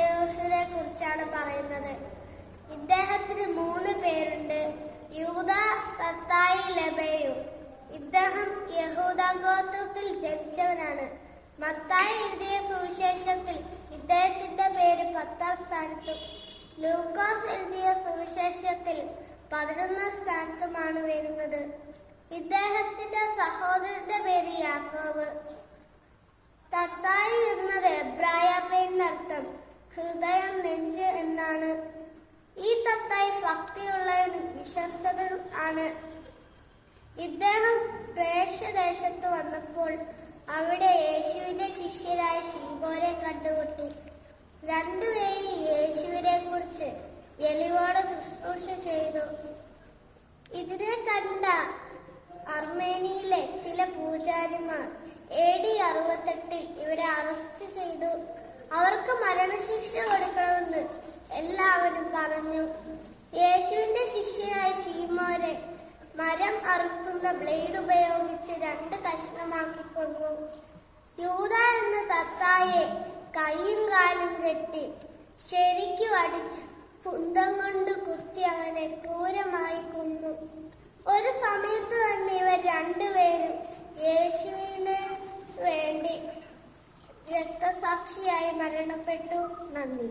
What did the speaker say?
എന്നാണ് പറയുന്നത്. ഇദ്ദേഹത്തിന് മൂന്ന് പേരുണ്ട്. യൂത പത്തായി ലബയു. ഇദ്ദേഹം യഹൂദ ഗോത്രത്തിൽ ജനിച്ചവനാണ്. മത്തായി എഴുതിയ സുവിശേഷത്തിൽ ഇദ്ദേഹത്തിന്റെ പേര് പത്താം സ്ഥാനത്തും ലൂക്കോസ് എഴുതിയ സുവിശേഷത്തിൽ പതിനൊന്നാം സ്ഥാനത്തുമാണ് വരുന്നത്. ഇദ്ദേഹത്തിന്റെ സഹോദരന്റെ പേര് യാക്കോബ്. ഹൃദയം നെഞ്ച് എന്നാണ്. ഈ തത്തായി ഭക്തിയുള്ള വിശ്വസ്തകൾ ആണ്. ഇദ്ദേഹം പ്രേക്ഷദേശത്ത് വന്നപ്പോൾ അവിടെ യേശുവിന്റെ ശിഷ്യരായ ശീബോരെ കണ്ടുമുട്ടി. രണ്ടുപേരും യേശുവിനെ കുറിച്ച് എളിവോടെ ശുശ്രൂഷ ചെയ്തു. ഇതിനെ കണ്ട അർമേനിയിലെ ചില പൂജാരിമാർ എ ഡി അറുപത്തെട്ടിൽ ഇവരെ അറസ്റ്റ് ചെയ്തു. അവർക്ക് മരണശിക്ഷ കൊടുക്കണമെന്ന് എല്ലാവരും പറഞ്ഞു. യേശുവിന്റെ ശിഷ്യനായ ശീമോനെ മരം അറുക്കുന്ന ബ്ലേഡ് ഉപയോഗിച്ച് രണ്ട് കഷ്ണമാക്കി കൊന്നു. യൂത എന്ന തത്തായെ കൈയും കാലും കെട്ടി ശരിക്കും അടിച്ച് കുന്തം കൊണ്ട് കുത്തി രക്തസാക്ഷിയായി മരണപ്പെട്ടു. നന്ദി.